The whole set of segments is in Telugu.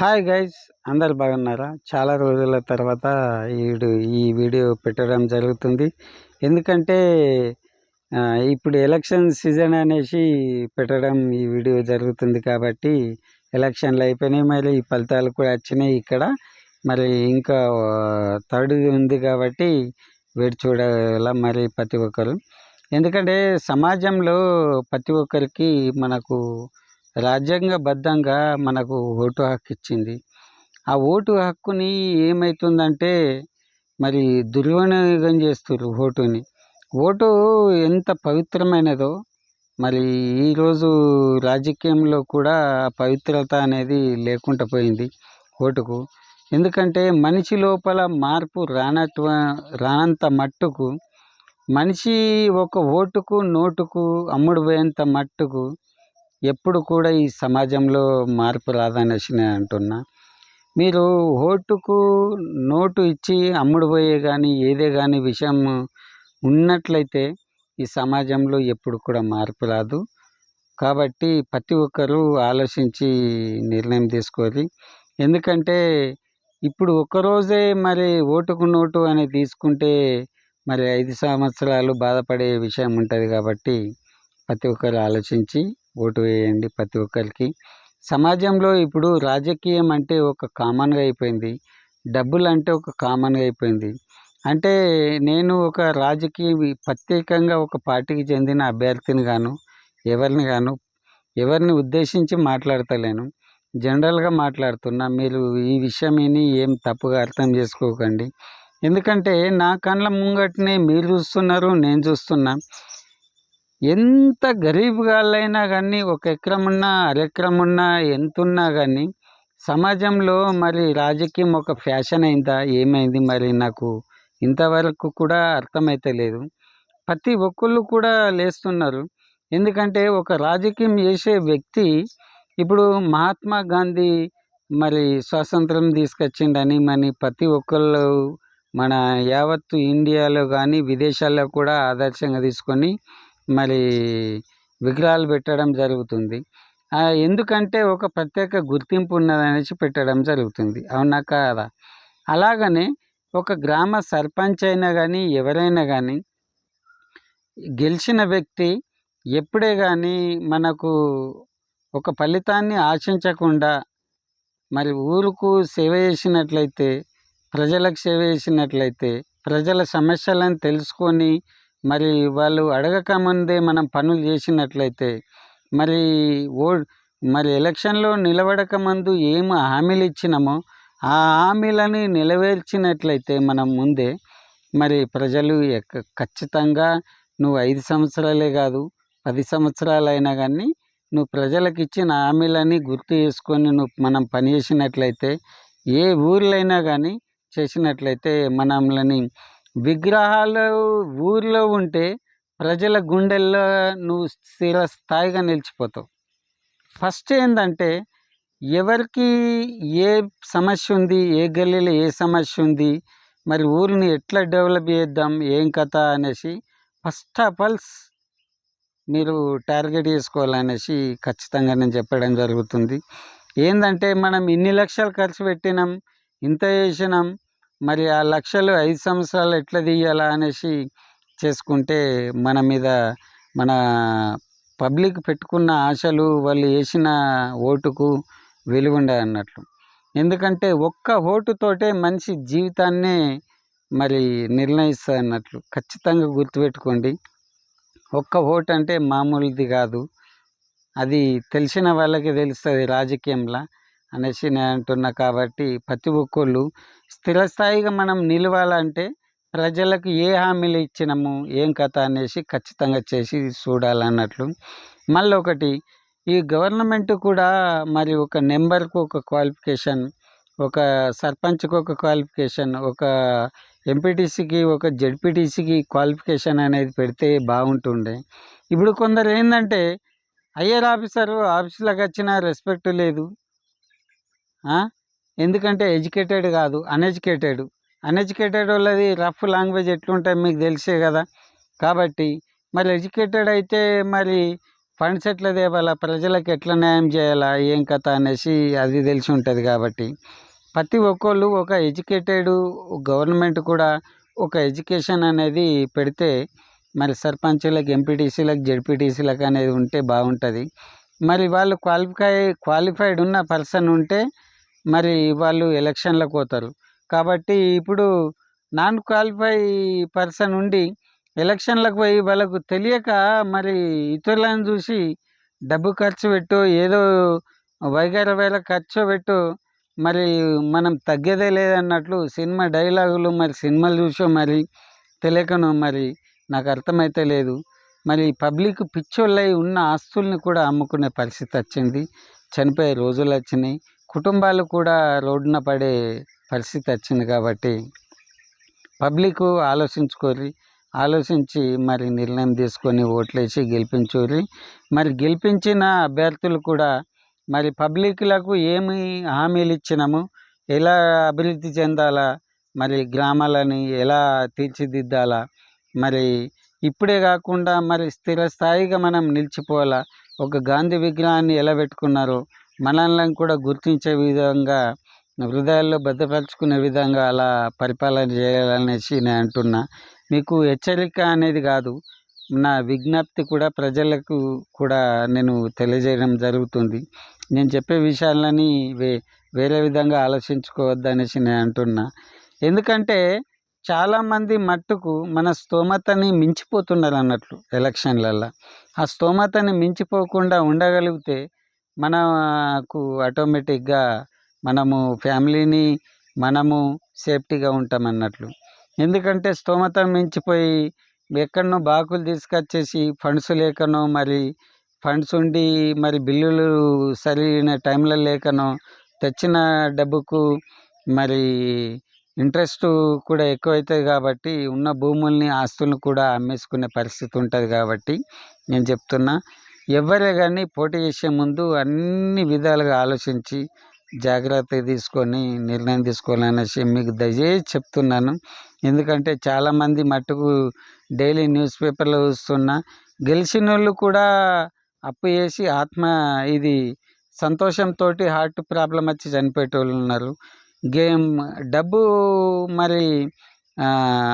హాయ్ గైస్ అందరు బాగున్నారా? చాలా రోజుల తర్వాత ఈడు ఈ వీడియో పెట్టడం జరుగుతుంది. ఎందుకంటే ఇప్పుడు ఎలక్షన్ సీజన్ అనేసి పెట్టడం ఈ వీడియో జరుగుతుంది కాబట్టి ఎలక్షన్లు అయిపోయినాయి. మరి ఈ ఫలితాలు కూడా వచ్చినాయి ఇక్కడ. మరి ఇంకా థర్డ్ ఉంది కాబట్టి వేడి చూడాల మరి ప్రతి ఒక్కరు. ఎందుకంటే సమాజంలో ప్రతి ఒక్కరికి మనకు రాజ్యాంగబద్ధంగా మనకు ఓటు హక్కు ఇచ్చింది ఆ ఓటు హక్కుని ఏమవుతుందంటే మరి దుర్వినియోగం చేస్తుర్రు ఓటుని. ఓటు ఎంత పవిత్రమైనదో మరి ఈరోజు రాజకీయంలో కూడా పవిత్రత అనేది లేకుండా పోయింది ఓటుకు. ఎందుకంటే మనిషి లోపల మార్పు రానట్వ రానంత మట్టుకు మనిషి ఒక ఓటుకు నోటుకు అమ్ముడు పోయేంత మట్టుకు ఎప్పుడు కూడా ఈ సమాజంలో మార్పు రాదనేసి నేను అంటున్నా. మీరు ఓటుకు నోటు ఇచ్చి అమ్ముడు పోయే కానీ ఏదే కానీ విషయం ఉన్నట్లయితే ఈ సమాజంలో ఎప్పుడు కూడా మార్పు రాదు. కాబట్టి ప్రతి ఒక్కరూ ఆలోచించి నిర్ణయం తీసుకోవాలి. ఎందుకంటే ఇప్పుడు ఒక్కరోజే మరి ఓటుకు నోటు అని తీసుకుంటే మరి ఐదు సంవత్సరాలు బాధపడే విషయం ఉంటుంది కాబట్టి ప్రతి ఒక్కరు ఆలోచించి ఓటు వేయండి ప్రతి ఒక్కరికి. సమాజంలో ఇప్పుడు రాజకీయం అంటే ఒక కామన్గా అయిపోయింది. డబ్బులు అంటే ఒక కామన్గా అయిపోయింది. అంటే నేను ఒక రాజకీయ ప్రత్యేకంగా ఒక పార్టీకి చెందిన అభ్యర్థిని గాను ఎవరిని గాను ఎవరిని ఉద్దేశించి మాట్లాడతలేను. జనరల్గా మాట్లాడుతున్నా మీరు ఈ విషయం విని ఏం తప్పుగా అర్థం చేసుకోకండి. ఎందుకంటే నా కళ్ళ ముంగటనే మీరు చూస్తున్నారు నేను చూస్తున్నా. ఎంత గరీబ్ గాళ్ళైనా కానీ ఒక ఎకరం ఉన్నా అరెకరం ఉన్నా ఎంత ఉన్నా కానీ సమాజంలో మరి రాజకీయం ఒక ఫ్యాషన్ అయిందా? ఏమైంది మరి నాకు? ఇంతవరకు కూడా అర్థమైతే లేదు. ప్రతి ఒక్కళ్ళు కూడా లేస్తున్నారు. ఎందుకంటే ఒక రాజకీయం చేసే వ్యక్తి ఇప్పుడు మహాత్మా గాంధీ మరి స్వాతంత్రం తీసుకొచ్చిండని మరి ప్రతి ఒక్కళ్ళు మన యావత్తు ఇండియాలో కానీ విదేశాల్లో కూడా ఆదర్శంగా తీసుకొని మరి విగ్రహాలు పెట్టడం జరుగుతుంది. ఎందుకంటే ఒక ప్రత్యేక గుర్తింపు ఉన్నదనేసి పెట్టడం జరుగుతుంది. అవునా కాదా? అలాగనే ఒక గ్రామ సర్పంచ్ అయినా కానీ ఎవరైనా కానీ గెలిచిన వ్యక్తి ఎప్పుడే కానీ మనకు ఒక ఫలితాన్ని ఆశించకుండా మరి ఊరుకు సేవ చేసినట్లయితే ప్రజలకు సేవ చేసినట్లయితే ప్రజల సమస్యలను తెలుసుకొని మరి వాళ్ళు అడగక ముందే మనం పనులు చేసినట్లయితే మరి ఓ మరి ఎలక్షన్లో నిలబడక ముందు ఏం హామీలు ఇచ్చినామో ఆ హామీలని నెరవేర్చినట్లయితే మనం ముందే మరి ప్రజలు ఎక్క- ఖచ్చితంగా నువ్వు ఐదు సంవత్సరాలే కాదు పది సంవత్సరాలైనా కానీ నువ్వు ప్రజలకు ఇచ్చిన హామీలని గుర్తు చేసుకొని నువ్వు మనం పనిచేసినట్లయితే ఏ ఊర్లైనా కానీ చేసినట్లయితే మనల్ని విగ్రహాలు ఊర్లో ఉంటే ప్రజల గుండెల్లో నువ్వు స్థిర స్థాయిగా నిలిచిపోతావు. ఫస్ట్ ఏంటంటే ఎవరికి ఏ సమస్య ఉంది ఏ గల్లీలో ఏ సమస్య ఉంది మరి ఊరిని ఎట్లా డెవలప్ చేద్దాం ఏం కథ అనేసి ఫస్ట్ ఆఫ్ ఆల్ మీరు టార్గెట్ చేసుకోవాలనేసి ఖచ్చితంగా నేను చెప్పడం జరుగుతుంది. ఏంటంటే మనం ఇన్ని లక్షలు ఖర్చు పెట్టినాం ఇంత చేసినాం మరి ఆ లక్షలు ఐదు సంవత్సరాలు ఎట్లా తీయాలా అనేసి చేసుకుంటే మన మీద మన పబ్లిక్ పెట్టుకున్న ఆశలు వాళ్ళు వేసిన ఓటుకు వెలుగుండే అన్నట్లు. ఎందుకంటే ఒక్క ఓటుతోటే మనిషి జీవితాన్నే మరి నిర్ణయిస్తుంది అన్నట్లు. ఖచ్చితంగా గుర్తుపెట్టుకోండి. ఒక్క ఓటు అంటే మామూలుది కాదు. అది తెలిసిన వాళ్ళకి తెలుస్తుంది రాజకీయంలో. అనేసి నేను అంటున్నా కాబట్టి ప్రతి ఒక్కళ్ళు స్థిరస్థాయిగా మనం నిలవాలంటే ప్రజలకు ఏ హామీలు ఇచ్చినాము ఏం కథ అనేసి ఖచ్చితంగా చేసి చూడాలన్నట్లు. మళ్ళీ ఒకటి ఈ గవర్నమెంట్ కూడా మరి ఒక నెంబర్కు ఒక క్వాలిఫికేషన్ ఒక సర్పంచ్కి ఒక క్వాలిఫికేషన్ ఒక ఎంపీటీసీకి ఒక జెడ్పీటీసీకి క్వాలిఫికేషన్ అనేది పెడితే బాగుంటుండే. ఇప్పుడు కొందరు ఏంటంటే ఐఆర్ ఆఫీసరు ఆఫీసులకు వచ్చిన రెస్పెక్ట్ లేదు. ఎందుకంటే ఎడ్యుకేటెడ్ కాదు అన్ఎడ్యుకేటెడ్. అన్ఎడ్యుకేటెడ్ వాళ్ళది రఫ్ లాంగ్వేజ్ ఎట్లుంటాయి మీకు తెలిసే కదా. కాబట్టి మరి ఎడ్యుకేటెడ్ అయితే మరి ఫండ్స్ ఎట్లా తేవాలా? ప్రజలకు ఎట్లా న్యాయం చేయాలా? ఏం కథ అనేసి అది తెలిసి ఉంటుంది కాబట్టి. ప్రతి ఒక్కళ్ళు ఒక ఎడ్యుకేటెడ్ గవర్నమెంట్ కూడా ఒక ఎడ్యుకేషన్ అనేది పెడితే మరి సర్పంచులకు ఎంపీటీసీలకు జెడ్పీటీసీలకు అనేది ఉంటే బాగుంటుంది. మరి వాళ్ళు క్వాలిఫై క్వాలిఫైడ్ ఉన్న పర్సన్ ఉంటే మరి వాళ్ళు ఎలక్షన్లకు పోతారు. కాబట్టి ఇప్పుడు నాన్ క్వాలిఫై పర్సన్ ఉండి ఎలక్షన్లకు పోయి వాళ్ళకు తెలియక మరి ఇతరులను చూసి డబ్బు ఖర్చు పెట్టు ఏదో వైగర వేల ఖర్చు పెట్టు మరి మనం తగ్గేదే లేదన్నట్లు సినిమా డైలాగులు మరి సినిమాలు చూసో మరి తెలియకను మరి నాకు అర్థమైతే లేదు. మరి పబ్లిక్ పిచ్చోళ్ళై ఉన్న ఆస్తుల్ని కూడా అమ్ముకునే పరిస్థితి వచ్చింది. చనిపోయే రోజులు వచ్చినాయి. కుటుంబాలు కూడా రోడ్డున పడే పరిస్థితి వచ్చింది కాబట్టి పబ్లిక్ ఆలోచించుకోరి ఆలోచించి మరి నిర్ణయం తీసుకొని ఓట్లేసి గెలిపించుర్రి మరి గెలిపించిన అభ్యర్థులు కూడా మరి పబ్లిక్లకు ఏమి హామీలు ఇచ్చినాము ఎలా అభివృద్ధి చెందాలా మరి గ్రామాలని ఎలా తీర్చిదిద్దాలా మరి ఇప్పుడే కాకుండా మరి స్థిరస్థాయిగా మనం నిలిచిపోవాలా ఒక గాంధీ విగ్రహాన్ని ఎలా పెట్టుకున్నారో మనల్ని కూడా గుర్తించే విధంగా హృదయాల్లో భద్రపరచుకునే విధంగా అలా పరిపాలన చేయాలనేసి నేను అంటున్నా. మీకు హెచ్చరిక అనేది కాదు. నా విజ్ఞప్తి కూడా ప్రజలకు కూడా నేను తెలియజేయడం జరుగుతుంది. నేను చెప్పే విషయాలని వే వేరే విధంగా ఆలోచించుకోవద్దు అనేసి నేను అంటున్నా. ఎందుకంటే చాలామంది మట్టుకు మన స్తోమతని మించిపోతున్నారు అన్నట్లు ఎలక్షన్లల్లో. ఆ స్తోమతని మించిపోకుండా ఉండగలిగితే మనకు ఆటోమేటిక్గా మనము ఫ్యామిలీని మనము సేఫ్టీగా ఉంటాం అన్నట్లు ఎందుకంటే స్తోమత మించిపోయి ఎక్కడనో బాకులు తీసుకొచ్చేసి ఫండ్స్ లేకనో మరి ఫండ్స్ ఉండి మరి బిల్లులు సరైన టైంలో లేకనో తెచ్చిన డబ్బుకు మరి ఇంట్రెస్ట్ కూడా ఎక్కువవుతుంది కాబట్టి ఉన్న భూముల్ని ఆస్తులను కూడా అమ్మేసుకునే పరిస్థితి ఉంటుంది కాబట్టి నేను చెప్తున్నా. ఎవరే కానీ పోటీ చేసే ముందు అన్ని విధాలుగా ఆలోచించి జాగ్రత్త తీసుకొని నిర్ణయం తీసుకోవాలనేసి మీకు దయచేసి చెప్తున్నాను. ఎందుకంటే చాలామంది మట్టుకు డైలీ న్యూస్ పేపర్లో చూస్తున్నా గెలిచిన వాళ్ళు కూడా అప్పు చేసి ఆత్మ ఇది సంతోషంతో హార్ట్ ప్రాబ్లం వచ్చి చనిపోయేటోళ్ళు ఉన్నారు. గేమ్ డబ్బు మరి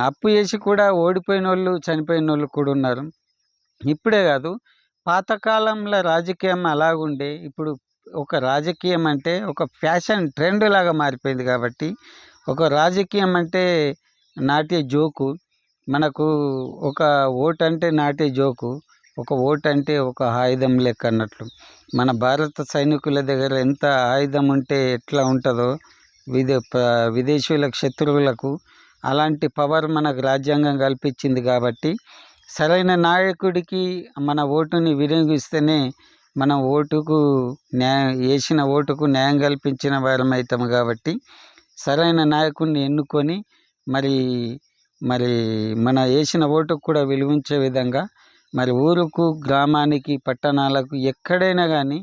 అప్పు చేసి కూడా ఓడిపోయిన వాళ్ళు చనిపోయిన వాళ్ళు కూడా ఉన్నారు. ఇప్పుడే కాదు పాతకాలంలో రాజకీయం అలాగుండే ఇప్పుడు ఒక రాజకీయం అంటే ఒక ఫ్యాషన్ ట్రెండ్ లాగా మారిపోయింది కాబట్టి ఒక రాజకీయం అంటే నాటే జోకు మనకు ఒక ఓటు అంటే నాటే జోకు ఒక ఓటు అంటే ఒక ఆయుధం లెక్క అన్నట్లు. మన భారత సైనికుల దగ్గర ఎంత ఆయుధం ఉంటే ఎట్లా ఉంటుందో విదే విదేశీయులకు శత్రువులకు అలాంటి పవర్ మనకు రాజ్యాంగం కల్పించింది కాబట్టి సరైన నాయకుడికి మన ఓటుని వినియోగిస్తేనే మనం ఓటుకు న్యాయం వేసిన ఓటుకు న్యాయం కల్పించిన వారం అవుతాం కాబట్టి సరైన నాయకుడిని ఎన్నుకొని మరి మరి మన వేసిన ఓటుకు కూడా విలువించే విధంగా మరి ఊరుకు గ్రామానికి పట్టణాలకు ఎక్కడైనా కానీ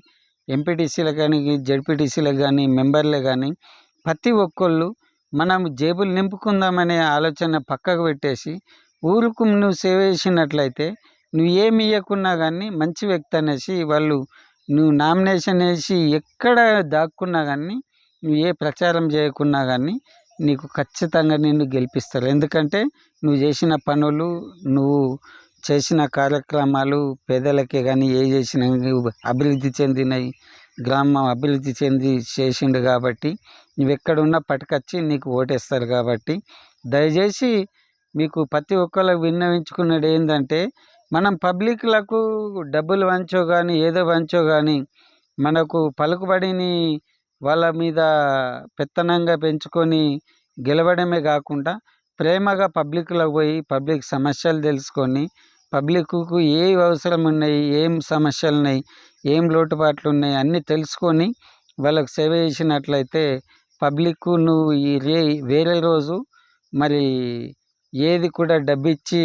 ఎంపీటీసీలకు కానీ జడ్పీటీసీలకు కానీ మెంబర్లే కానీ ప్రతి ఒక్కళ్ళు మనం జేబులు నింపుకుందామనే ఆలోచన పక్కకు పెట్టేసి ఊరుకు నువ్వు సేవ చేసినట్లయితే నువ్వు ఏమి ఇవ్వకున్నా కానీ మంచి వ్యక్తి అనేసి వాళ్ళు నువ్వు నామినేషన్ వేసి ఎక్కడ దాక్కున్నా కానీ నువ్వు ఏ ప్రచారం చేయకున్నా కానీ నీకు ఖచ్చితంగా నిన్ను గెలిపిస్తారు. ఎందుకంటే నువ్వు చేసిన పనులు నువ్వు చేసిన కార్యక్రమాలు పేదలకే కానీ ఏ చేసిన అభివృద్ధి చెందినవి గ్రామం అభివృద్ధి చెంది చేసిండు కాబట్టి నువ్వు ఎక్కడున్నా పట్టుకొచ్చి నీకు ఓటేస్తారు కాబట్టి దయచేసి మీకు ప్రతి ఒక్కరు విన్నవించుకున్నది ఏంటంటే మనం పబ్లిక్లకు డబ్బులు వంచో కానీ ఏదో వంచో కానీ మనకు పలుకుబడిని వాళ్ళ మీద పెత్తనంగా పెంచుకొని గెలవడమే కాకుండా ప్రేమగా పబ్లిక్లో పోయి పబ్లిక్ సమస్యలు తెలుసుకొని పబ్లిక్కు ఏ అవసరం ఉన్నాయి ఏం సమస్యలు ఉన్నాయి ఏం లోటుపాట్లు ఉన్నాయి అన్నీ తెలుసుకొని వాళ్ళకు సేవ చేసినట్లయితే పబ్లిక్ నువ్వు ఈ రే వేరే రోజు మరి ఏది కూడా డబ్బిచ్చి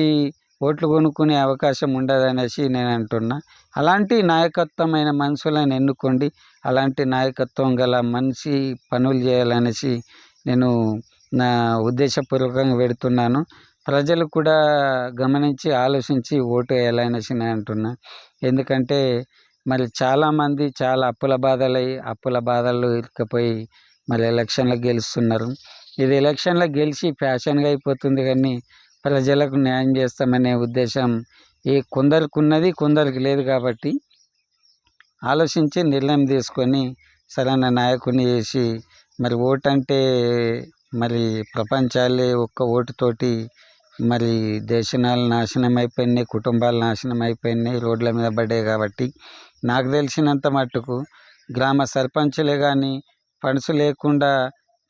ఓట్లు కొనుక్కునే అవకాశం ఉండదు అనేసి నేను అంటున్నా. అలాంటి నాయకత్వమైన మనుషులను ఎన్నుకోండి. అలాంటి నాయకత్వం గల మనిషి పనులు చేయాలనేసి నేను నా ఉద్దేశపూర్వకంగా పెడుతున్నాను. ప్రజలు కూడా గమనించి ఆలోచించి ఓటు వేయాలనేసి నేను అంటున్నా. ఎందుకంటే మరి చాలామంది చాలా అప్పుల బాధలై అప్పుల బాధలు ఇరుక్కుపోయి మరి ఎలక్షన్లో గెలుస్తున్నారు. ఇది ఎలక్షన్లో గెలిచి ఫ్యాషన్గా అయిపోతుంది కానీ ప్రజలకు న్యాయం చేస్తామనే ఉద్దేశం ఈ కొందరికి ఉన్నది కొందరికి లేదు కాబట్టి ఆలోచించి నిర్ణయం తీసుకొని సరైన నాయకుని చేసి మరి ఓటు అంటే మరి ప్రపంచాలే ఒక్క ఓటుతోటి మరి దేశాలు నాశనం అయిపోయినాయి కుటుంబాలు నాశనం అయిపోయినాయి రోడ్ల మీద పడ్డాయి కాబట్టి నాకు తెలిసినంత మట్టుకు గ్రామ సర్పంచులే కానీ ఫండ్స్ లేకుండా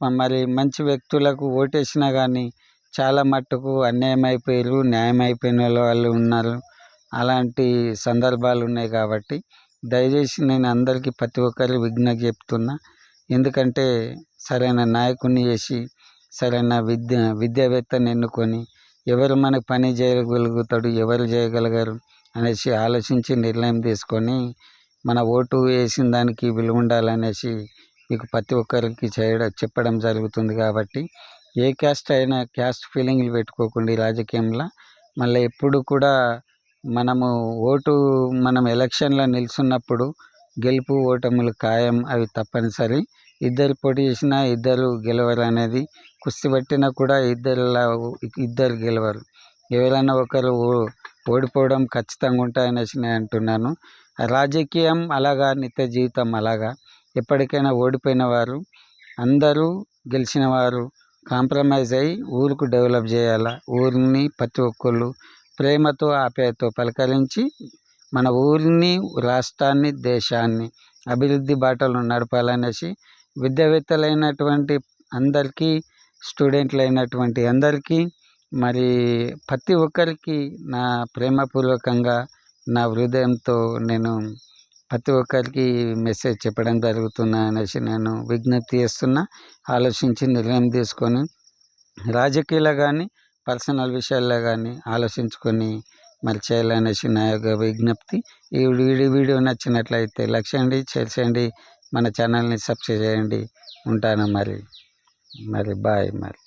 మరి మంచి వ్యక్తులకు ఓటేసినా కానీ చాలా మట్టుకు అన్యాయం అయిపోయారు న్యాయం అయిపోయిన వాళ్ళు ఉన్నారు. అలాంటి సందర్భాలు ఉన్నాయి కాబట్టి దయచేసి నేను అందరికీ ప్రతి ఒక్కరు విజ్ఞప్తి చెప్తున్నా. ఎందుకంటే సరైన నాయకుని చేసి సరైన విద్య విద్యావేత్తని ఎన్నుకొని ఎవరు మనకు పని చేయగలుగుతాడు ఎవరు చేయగలగారు అనేసి ఆలోచించి నిర్ణయం తీసుకొని మన ఓటు వేసిన దానికి విలువ ఉండాలనేసి మీకు ప్రతి ఒక్కరికి చేయడం చెప్పడం జరుగుతుంది కాబట్టి ఏ క్యాస్ట్ అయినా క్యాస్ట్ ఫీలింగ్లు పెట్టుకోకుండా ఈ రాజకీయంలో. మళ్ళీ ఎప్పుడు కూడా మనము ఓటు మనం ఎలక్షన్లో నిల్చున్నప్పుడు గెలుపు ఓటములు ఖాయం అవి తప్పనిసరి. ఇద్దరు పోటీ చేసినా ఇద్దరు గెలవరు అనేది కుస్తీ పట్టినా కూడా ఇద్దరులా ఇద్దరు గెలవరు. ఎవరైనా ఒకరు ఓ- ఓడిపోవడం ఖచ్చితంగా ఉంటాయనేసి నేను అంటున్నాను. రాజకీయం అలాగా నిత్య జీవితం అలాగా. ఎప్పటికైనా ఓడిపోయిన వారు అందరూ గెలిచిన వారు కాంప్రమైజ్ అయ్యి ఊరుకు డెవలప్ చేయాలా? ఊరిని ప్రతి ఒక్కళ్ళు ప్రేమతో ఆప్యాయతో పలకరించి మన ఊరిని రాష్ట్రాన్ని దేశాన్ని అభివృద్ధి బాటలో నడపాలనేసి విద్యావేత్తలైనటువంటి అందరికీ స్టూడెంట్లు అయినటువంటి అందరికీ మరి ప్రతి ఒక్కరికి నా ప్రేమపూర్వకంగా నా హృదయంతో నేను ప్రతి ఒక్కరికి మెసేజ్ చెప్పడం జరుగుతున్నా అనేసి నేను విజ్ఞప్తి చేస్తున్నా. ఆలోచించి నిర్ణయం తీసుకొని రాజకీయాలు కానీ పర్సనల్ విషయాల్లో కానీ ఆలోచించుకొని మరి చేయాలనేసి నా యొక్క విజ్ఞప్తి. ఈ వీడియో వీడియో నచ్చినట్లయితే లైక్ చేయండి షేర్ చేయండి మన ఛానల్ని సబ్స్క్రైబ్ చేయండి. ఉంటాను మరి. మరి బాయ్ మరి.